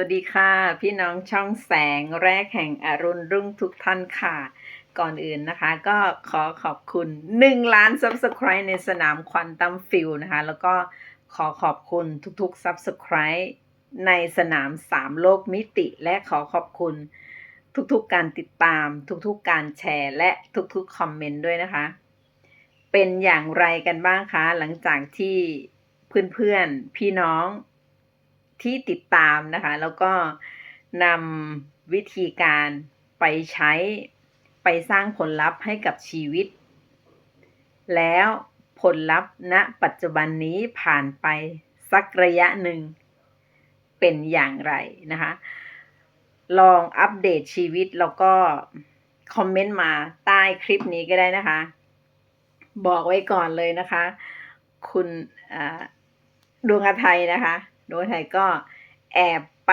วัสดีค่ะ พี่น้องช่องแสงแรกแห่งอรุณรุ่งทุกท่านค่ะ ก่อนอื่นนะคะ ก็ขอขอบคุณ 1 ล้าน Subscribe ในสนามควอนตัมฟิลนะคะ แล้วก็ขอขอบคุณทุกๆ Subscribe ในสนาม 3 โลกมิติ และขอขอบคุณทุกๆการติดตาม ทุกๆการแชร์ และทุกๆคอมเมนต์ด้วยนะคะ เป็นอย่างไรกันบ้างคะ หลังจากที่เพื่อนๆพี่น้อง ที่ติดตามนะคะ แล้วก็นำวิธีการไปใช้ไปสร้างผลลัพธ์ให้กับชีวิต แล้วผลลัพธ์ณปัจจุบันนี้ผ่านไปสักระยะหนึ่งเป็นอย่างไรนะคะ ลองอัปเดตชีวิตแล้วก็คอมเมนต์มาใต้คลิปนี้ก็ได้นะคะ บอกไว้ก่อนเลยนะคะ คุณดวงอาไทยนะคะ โดวงอาไทยก็แอบไป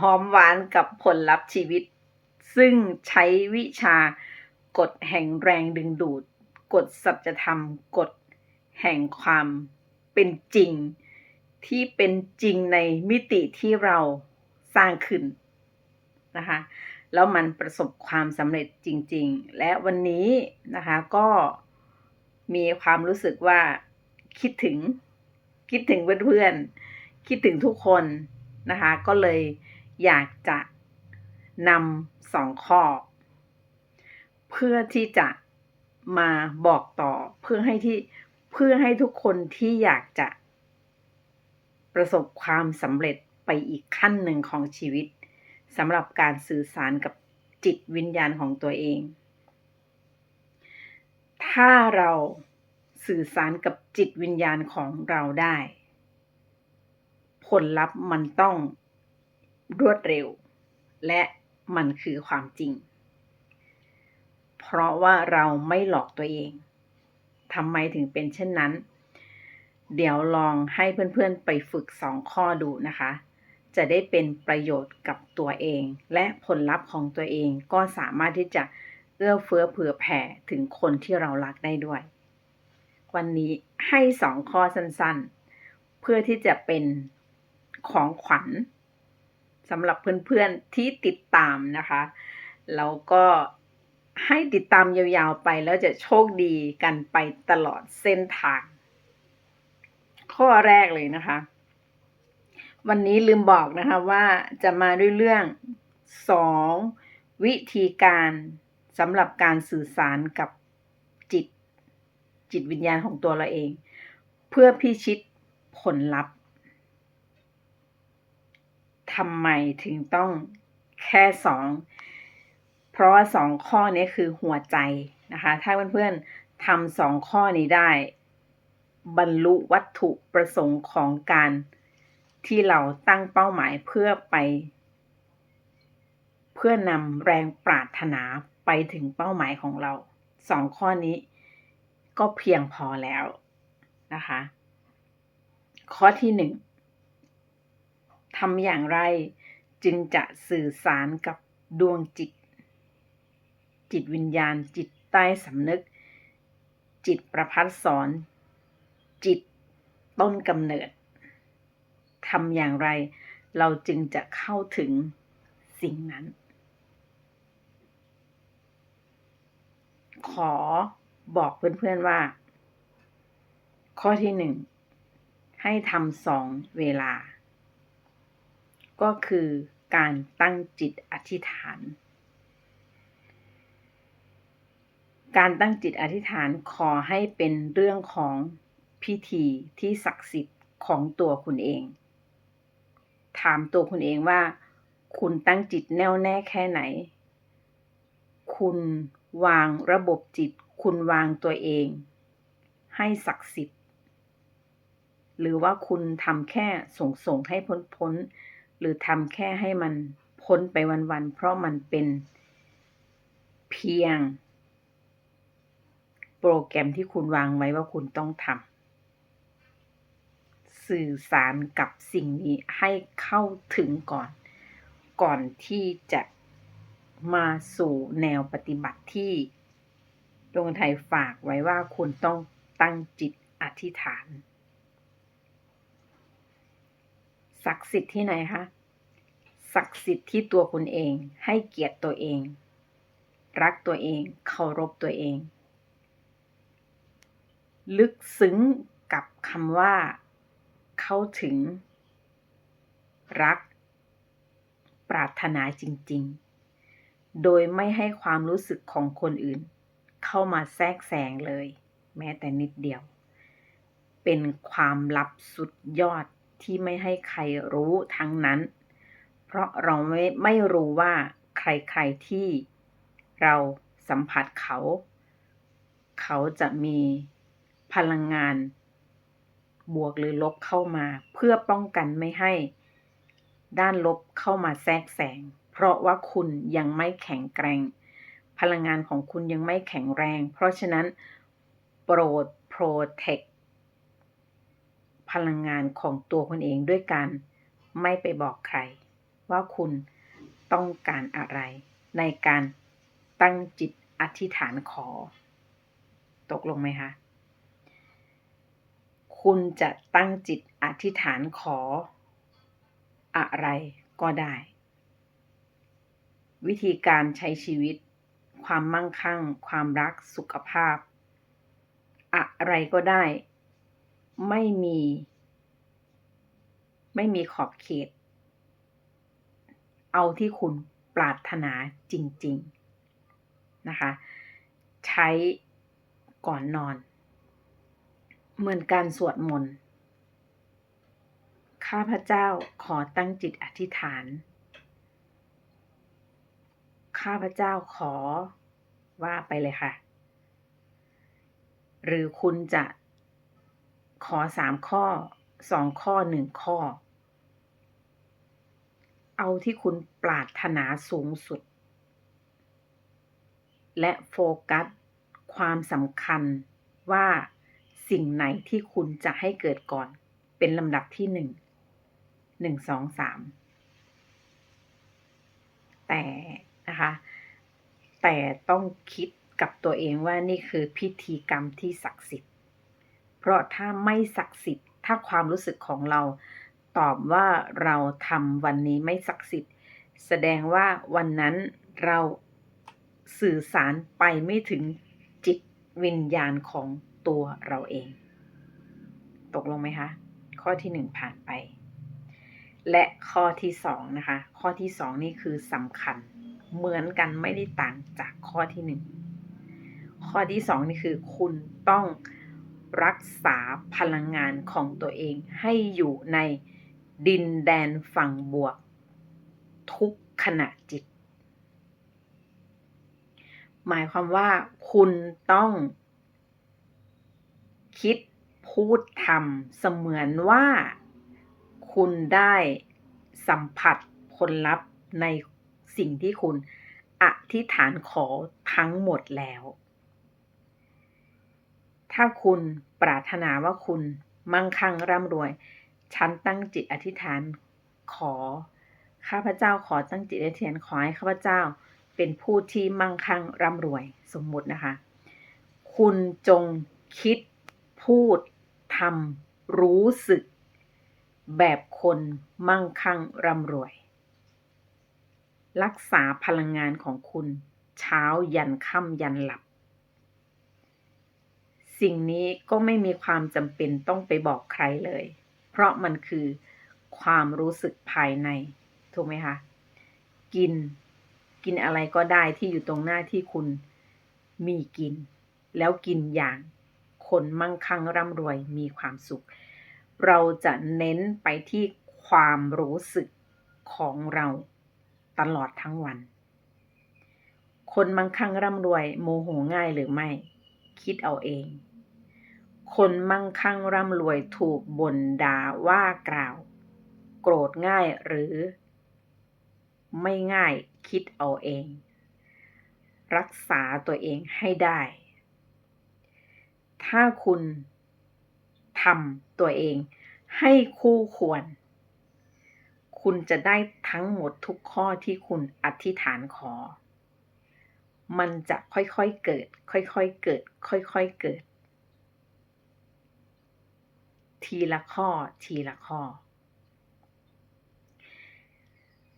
หอมหวานกับผลลัพธ์ชีวิต ซึ่งใช้วิชากฎแห่งแรงดึงดูดกฎสัจธรรมกฎแห่งความเป็นจริง ที่เป็นจริงในมิติที่เราสร้างขึ้นนะคะแล้วมันประสบความสำเร็จจริง ๆ และวันนี้นะคะก็มีความรู้สึกว่าคิดถึง คิดถึงเพื่อนๆ คิดถึงทุกคนนะคะ ก็เลยอยากจะนำสองข้อ เพื่อที่จะมาบอกต่อเพื่อให้ที่เพื่อให้ทุกคนที่อยากจะ ประสบความสำเร็จไปอีกขั้นหนึ่งของชีวิตสำหรับการสื่อสารกับจิตวิญญาณของตัวเอง ถ้าเรา สื่อสารกับจิตวิญญาณของเราได้ ผลลัพธ์มันต้องรวดเร็ว และมันคือความจริง เพราะว่าเราไม่หลอกตัวเองทำไมถึงเป็นเช่นนั้น เดี๋ยวลองให้เพื่อนๆไปฝึกสองข้อดูนะคะ จะได้เป็นประโยชน์กับตัวเอง และผลลัพธ์ของตัวเองก็สามารถที่จะเอื้อเฟื้อเผื่อแผ่ถึงคนที่เรารักได้ด้วย วันนี้ให้สองข้อสั้นๆ เพื่อที่จะเป็นของขวัญสำหรับเพื่อนๆที่ติดตามนะคะ แล้วก็ให้ติดตามยาวๆไปแล้วจะโชคดีกันไปตลอดเส้นทาง ข้อแรกเลยนะคะ วันนี้ลืมบอกนะคะว่าจะมาด้วยเรื่องสองวิธีการสำหรับการสื่อสารกับ จิตวิญญาณของตัวเราเอง เพื่อพิชิตผลลัพธ์ทำไมถึงต้องแค่สองเพราะว่าสองข้อนี้คือหัวใจนะคะ ถ้าเพื่อนๆทำสองข้อนี้ได้ บรรลุวัตถุประสงค์ของการที่เราตั้งเป้าหมายเพื่อไป เพื่อนำแรงปรารถนาไปถึงเป้าหมายของเราสองข้อนี้ ก็เพียงพอแล้วนะคะ ข้อที่หนึ่งทำอย่างไรจึงจะสื่อสารกับดวงจิต จิตวิญญาณจิตใต้สำนึก จิตประพัดสอน จิตต้นกำเนิดทำอย่างไร เราจึงจะเข้าถึงสิ่งนั้น ขอ บอกเพื่อนๆว่า ข้อที่หนึ่งให้ทำสองเวลา ก็คือการตั้งจิตอธิษฐาน การตั้งจิตอธิษฐานขอให้เป็นเรื่องของพิธีที่ศักดิ์สิทธิ์ของตัวคุณเอง ถามตัวคุณเองว่า คุณตั้งจิตแน่วแน่แค่ไหน คุณวางระบบจิต คุณวางตัวเอง ให้ศักดิ์สิทธิ์ หรือว่าคุณทำแค่ส่งส่งให้พ้นพ้น หรือทำแค่ให้มันพ้นไปวันๆ เพราะมันเป็นเพียง โปรแกรมที่คุณวางไว้ว่าคุณต้องทำสื่อสารกับสิ่งนี้ให้เข้าถึงก่อน ก่อนที่จะมาสู่แนวปฏิบัติที่ ดวงไทยฝากไว้ว่าคุณต้องตั้งจิตอธิษฐาน ศักดิ์สิทธิ์ที่ไหนคะศักดิ์สิทธิ์ที่ตัวคุณเอง ให้เกียรติตัวเอง รักตัวเอง เคารพตัวเอง ลึกซึ้งกับคำว่า เข้าถึง รัก ปรารถนาจริง ๆ โดยไม่ให้ความรู้สึกของคนอื่น เข้ามาแทรกแซงเลย แม้แต่นิดเดียว เป็นความลับสุดยอดที่ไม่ให้ใครรู้ทั้งนั้น เพราะเราไม่ไม่รู้ว่าใครๆที่เราสัมผัสเขา เขาจะมีพลังงาน บวกหรือลบเข้ามาเพื่อป้องกันไม่ให้ ด้านลบเข้ามาแทรกแซงเพราะว่าคุณยังไม่แข็งแกร่ง พลังงานของคุณยังไม่แข็งแรง เพราะฉะนั้น โปรด protect พลังงานของตัวคุณเองด้วยการไม่ไปบอกใคร ว่าคุณต้องการอะไร ในการตั้งจิตอธิษฐานขอ ตกลงไหมคะ คุณจะตั้งจิตอธิษฐานขอ อะไรก็ได้ วิธีการใช้ชีวิต ความมั่งคั่ง ความรักสุขภาพ อะไรก็ได้ ไม่มี ไม่มีขอบเขต เอาที่คุณปรารถนาจริง ๆ นะคะ ใช้ก่อนนอน เหมือนการสวดมนต์ข้าพเจ้าขอตั้งจิตอธิษฐาน ข้าพเจ้าขอว่าไปเลยค่ะ หรือคุณจะขอสามข้อสองข้อหนึ่งข้อ เอาที่คุณปรารถนาสูงสุด และโฟกัสความสำคัญว่าสิ่งไหนที่คุณจะให้เกิดก่อน เป็นลำดับที่หนึ่งหนึ่งสองสามแต่ นะคะ แต่ต้องคิดกับตัวเองว่านี่คือพิธีกรรมที่ศักดิ์สิทธิ์ เพราะถ้าไม่ศักดิ์สิทธิ์ ถ้าความรู้สึกของเราตอบว่าเราทำวันนี้ไม่ศักดิ์สิทธิ์ แสดงว่าวันนั้นเราสื่อสารไปไม่ถึงจิตวิญญาณของตัวเราเอง ตกลงไหมคะ ข้อที่หนึ่งผ่านไป และข้อที่สองนะคะ ข้อที่สองนี่คือสำคัญ เหมือนกันไม่ได้ต่างจากข้อที่หนึ่งข้อที่สองนี่คือคุณต้องรักษาพลังงานของตัวเองให้อยู่ในดินแดนฝั่งบวก ทุกขณะจิต หมายความว่าคุณต้องคิดพูดทำเสมือนว่าคุณได้สัมผัสผลลัพธ์ใน สิ่งที่คุณอธิษฐานขอทั้งหมดแล้ว ถ้าคุณปรารถนาว่าคุณมั่งคั่งร่ำรวย ฉันตั้งจิตอธิษฐานขอ ข้าพเจ้าขอตั้งจิตอธิษฐานขอให้ข้าพเจ้าเป็นผู้ที่มั่งคั่งร่ำรวยสมมุตินะคะ คุณจงคิดพูดทำรู้สึก แบบคนมั่งคั่งร่ำรวย รักษาพลังงานของคุณ เช้ายันค่ำยันหลับ สิ่งนี้ก็ไม่มีความจำเป็นต้องไปบอกใครเลย เพราะมันคือความรู้สึกภายใน ถูกไหมคะ กิน กินอะไรก็ได้ที่อยู่ตรงหน้าที่คุณมีกิน แล้วกินอย่าง คนมั่งคั่งร่ำรวยมีความสุข เราจะเน้นไปที่ความรู้สึกของเรา ตลอดทั้งวัน คนมั่งคั่งร่ำรวยโมโหง่ายหรือไม่ คิดเอาเอง คนมั่งคั่งร่ำรวยถูกบ่นด่าว่ากล่าว โกรธง่ายหรือ ไม่ง่ายคิดเอาเอง รักษาตัวเองให้ได้ ถ้าคุณทำตัวเองให้คู่ควร คุณจะได้ทั้งหมดทุกข้อที่คุณอธิษฐานขอ มันจะค่อยๆเกิด ค่อยๆเกิด ค่อยๆเกิด ทีละข้อทีละข้อ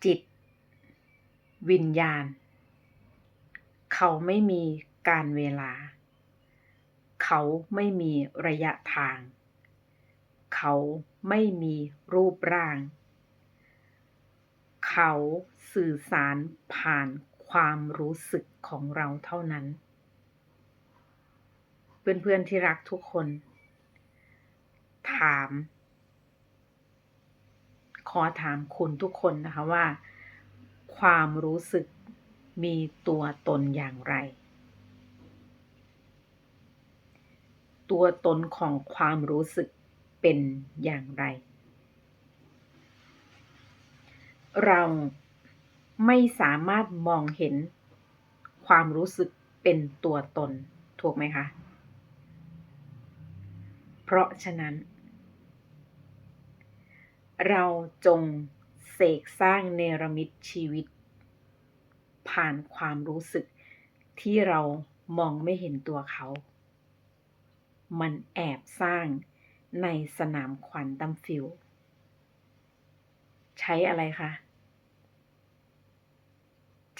จิต วิญญาณ เขาไม่มีการเวลา เขาไม่มีระยะทาง เขาไม่มีรูปร่างเขาสื่อสารผ่านความรู้สึกของเราเท่านั้น เพื่อนๆที่รักทุกคน ถาม ขอถามคุณทุกคนนะคะว่า ความรู้สึกมีตัวตนอย่างไร ตัวตนของความรู้สึกเป็นอย่างไร เราไม่สามารถมองเห็นความรู้สึกเป็นตัวตน ถูกไหมคะ เพราะฉะนั้น เราจงเสกสร้างเนรมิตชีวิต ผ่านความรู้สึกที่เรามองไม่เห็นตัวเขา มันแอบสร้างในสนามควอนตัมฟิล ใช้อะไรคะ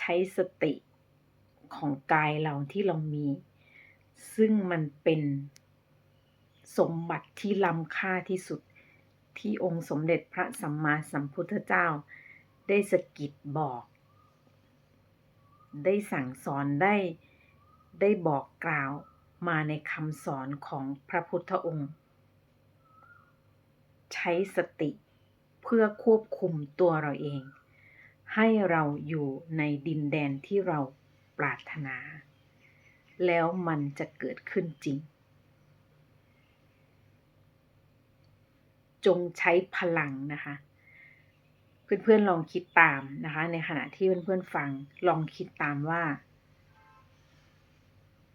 ใช้สติของกายเราที่เรามี ซึ่งมันเป็นสมบัติที่ล้ำค่าที่สุดที่องค์สมเด็จพระสัมมาสัมพุทธเจ้า ได้สะกิดบอก ได้สั่งสอนได้ได้บอกกล่าวมาในคำสอนของพระพุทธองค์ ใช้สติเพื่อควบคุมตัวเราเอง ให้เราอยู่ในดินแดนที่เราปรารถนา แล้วมันจะเกิดขึ้นจริง จงใช้พลังนะคะ เพื่อนๆลองคิดตามนะคะ ในขณะที่เพื่อนๆฟังลองคิดตามว่า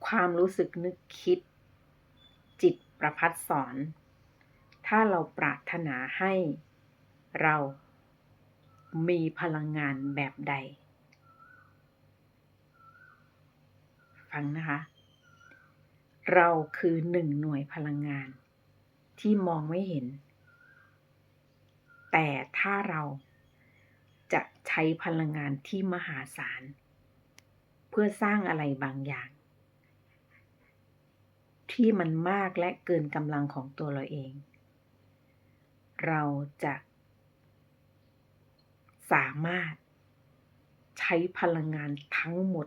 ความรู้สึกนึกคิด จิตประพัดสอน ถ้าเราปรารถนาให้เรา มีพลังงานแบบใด ฟังนะคะ เราคือหนึ่งหน่วยพลังงาน ที่มองไม่เห็น แต่ถ้าเราจะใช้พลังงานที่มหาศาล เพื่อสร้างอะไรบางอย่าง ที่มันมากและเกินกำลังของตัวเราเอง เราจะ สามารถใช้พลังงานทั้งหมด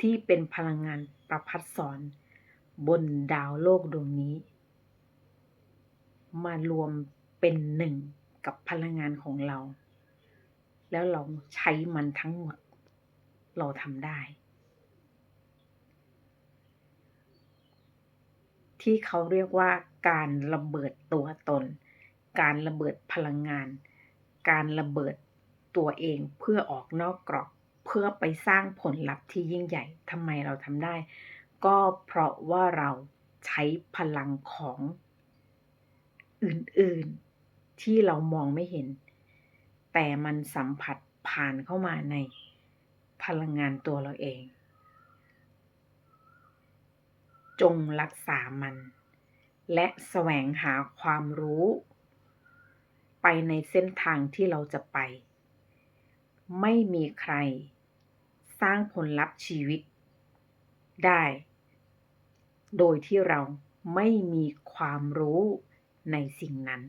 ที่เป็นพลังงานประพัดสอนบนดาวโลกดวงนี้ มารวมเป็นหนึ่งกับพลังงานของเรา แล้วเราใช้มันทั้งหมด เราทำได้ ที่เขาเรียกว่าการระเบิดตัวตน การระเบิดพลังงาน การระเบิด ตัวเองเพื่อออกนอกกรอบ เพื่อไปสร้างผลลัพธ์ที่ยิ่งใหญ่ทำไมเราทำได้ ก็เพราะว่าเราใช้พลังของอื่นๆ ที่เรามองไม่เห็น แต่มันสัมผัสผ่านเข้ามาในพลังงานตัวเราเอง จงรักษามัน และแสวงหาความรู้ ไปในเส้นทางที่เราจะไป ไม่มีใคร สร้างผลลัพธ์ชีวิต ได้ โดยที่เราไม่มีความรู้ในสิ่งนั้น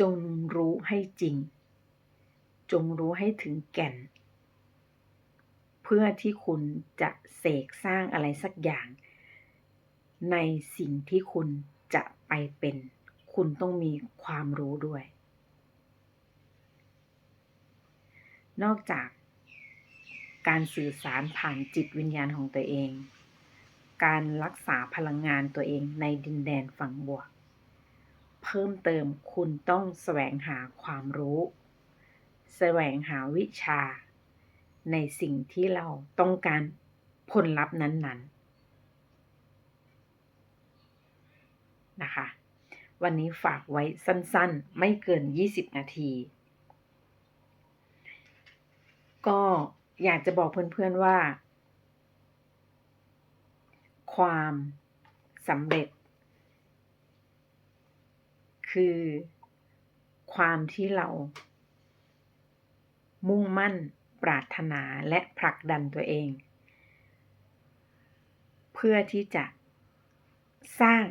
จงรู้ให้จริง จงรู้ให้ถึงแก่น เพื่อที่คุณจะเสกสร้างอะไรสักอย่าง ในสิ่งที่คุณจะไปเป็น คุณต้องมีความรู้ด้วย นอกจากการสื่อสารผ่านจิตวิญญาณของตัวเอง การรักษาพลังงานตัวเองในดินแดนฝั่งบวก เพิ่มเติมคุณต้องแสวงหาความรู้ แสวงหาวิชา ในสิ่งที่เราต้องการผลลัพธ์นั้นๆนะคะ วันนี้ฝากไว้สั้นๆ ไม่เกิน 20 นาที ก็อยากจะบอกเพื่อนๆว่า ความสำเร็จ คือคความที่เรา มุ่งมั่นปรารถนาและผลักดันตัวเอง เพื่อที่จะสร้าง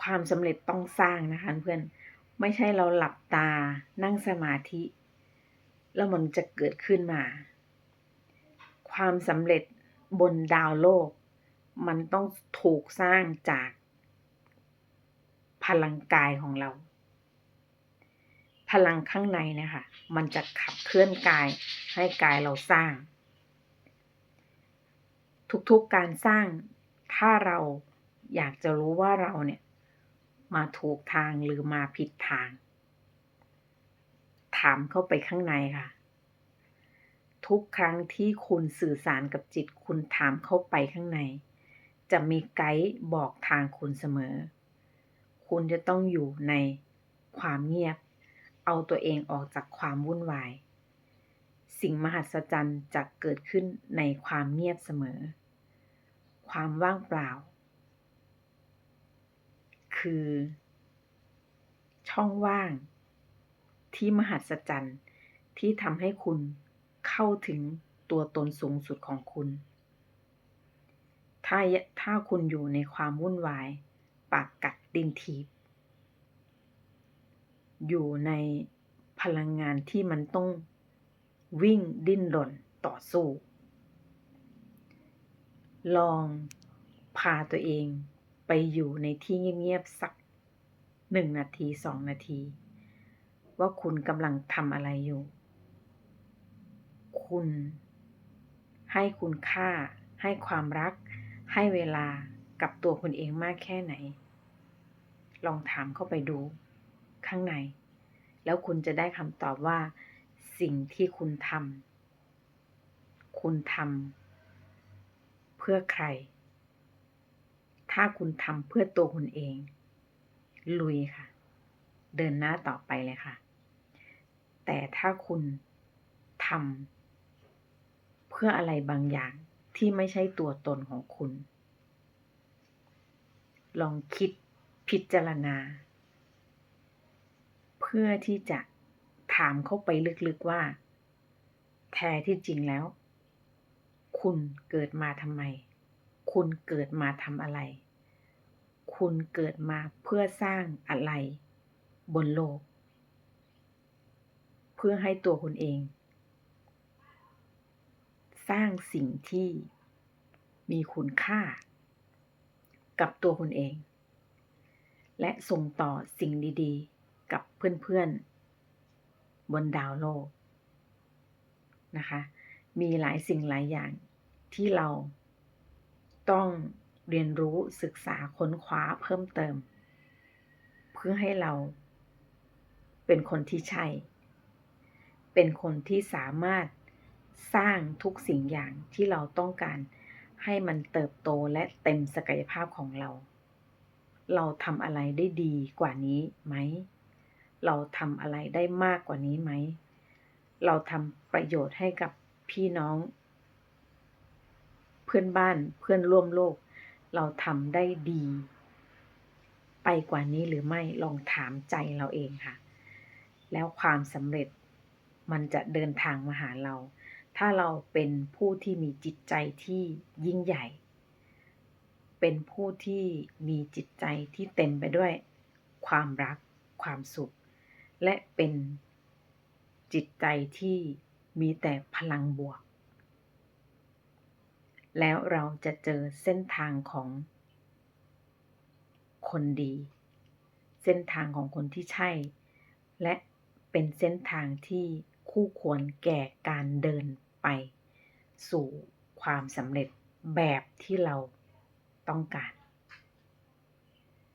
ความสำเร็จต้องสร้างนะคะเพื่อนไม่ใช่เราหลับตานั่งสมาธิ แล้วมันจะเกิดขึ้นมา ความสำเร็จบนดาวโลก มันต้องถูกสร้างจากพลังกายของเรา พลังข้างในนะคะ มันจะขับเคลื่อนกายให้กายเราสร้าง ทุกๆการสร้าง ถ้าเราอยากจะรู้ว่าเราเนี่ย มาถูกทางหรือมาผิดทาง ถามเข้าไปข้างในค่ะ ทุกครั้งที่คุณสื่อสารกับจิตคุณถามเข้าไปข้างใน จะมีไกด์บอกทางคุณเสมอ คุณจะต้องอยู่ในความเงียบ เอาตัวเองออกจากความวุ่นวาย สิ่งมหัศจรรย์จะเกิดขึ้นในความเงียบเสมอ ความว่างเปล่า คือ ช่องว่าง ที่มหัศจรรย์ที่ทำให้คุณเข้าถึงตัวตนสูงสุดของคุณ ถ้าถ้าคุณอยู่ในความวุ่นวาย ปากกัดดินทีบ อยู่ในพลังงานที่มันต้องวิ่งดิ้นรนต่อสู้ ลองพาตัวเองไปอยู่ในที่เงียบๆสักหนึ่งนาทีสองนาที ว่าคุณกำลังทำอะไรอยู่ คุณ ให้คุณค่า ให้ความรัก ให้เวลากับตัวคุณเองมากแค่ไหน ลองถามเข้าไปดู ข้างใน แล้วคุณจะได้คำตอบว่า สิ่งที่คุณทำคุณทำเพื่อใคร ถ้าคุณทำเพื่อตัวคุณเอง ลุยค่ะเดินหน้าต่อไปเลยค่ะ แต่ถ้าคุณทำเพื่ออะไรบางอย่างที่ไม่ใช่ตัวตนของคุณ ลองคิดพิจารณา เพื่อที่จะถามเข้าไปลึกๆว่า แท้ที่จริงแล้ว คุณเกิดมาทำไม คุณเกิดมาทำอะไร คุณเกิดมาเพื่อสร้างอะไร บนโลก พื่อให้ตัวคุณเอง สร้างสิ่งที่มีคุณค่า กับตัวคุณเอง และส่งต่อสิ่งดีๆ กับเพื่อนๆ บนดาวโลกนะคะ มีหลายสิ่งหลายอย่างที่เราต้องเรียนรู้ศึกษาค้นคว้าเพิ่มเติม เพื่อให้เราเป็นคนที่ใช่ เป็นคนที่สามารถสร้างทุกสิ่งอย่างที่เราต้องการให้มันเติบโตและเต็มศักยภาพของเรา เราทำอะไรได้ดีกว่านี้ไหม เราทำอะไรได้มากกว่านี้ไหม เราทำประโยชน์ให้กับพี่น้อง เพื่อนบ้านเพื่อนร่วมโลก เราทำได้ดี ไปกว่านี้หรือไม่ลองถามใจเราเองค่ะ แล้วความสำเร็จ มันจะเดินทางมาหาเรา ถ้าเราเป็นผู้ที่มีจิตใจที่ยิ่งใหญ่ เป็นผู้ที่มีจิตใจที่เต็มไปด้วย ความรัก ความสุข และเป็นจิตใจที่มีแต่พลังบวก แล้วเราจะเจอเส้นทางของคนดี เส้นทางของคนที่ใช่ และเป็นเส้นทางที่ คู่ควรแก่การเดินไป สู่ความสำเร็จแบบที่เราต้องการ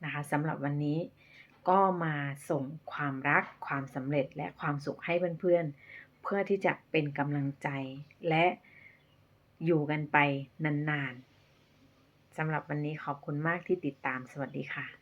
นะคะสำหรับวันนี้ก็มาส่งความรักความสำเร็จและความสุขให้เพื่อนๆ เพื่อที่จะเป็นกำลังใจและอยู่กันไปนานๆสำหรับวันนี้ขอบคุณมากที่ติดตามสวัสดีค่ะ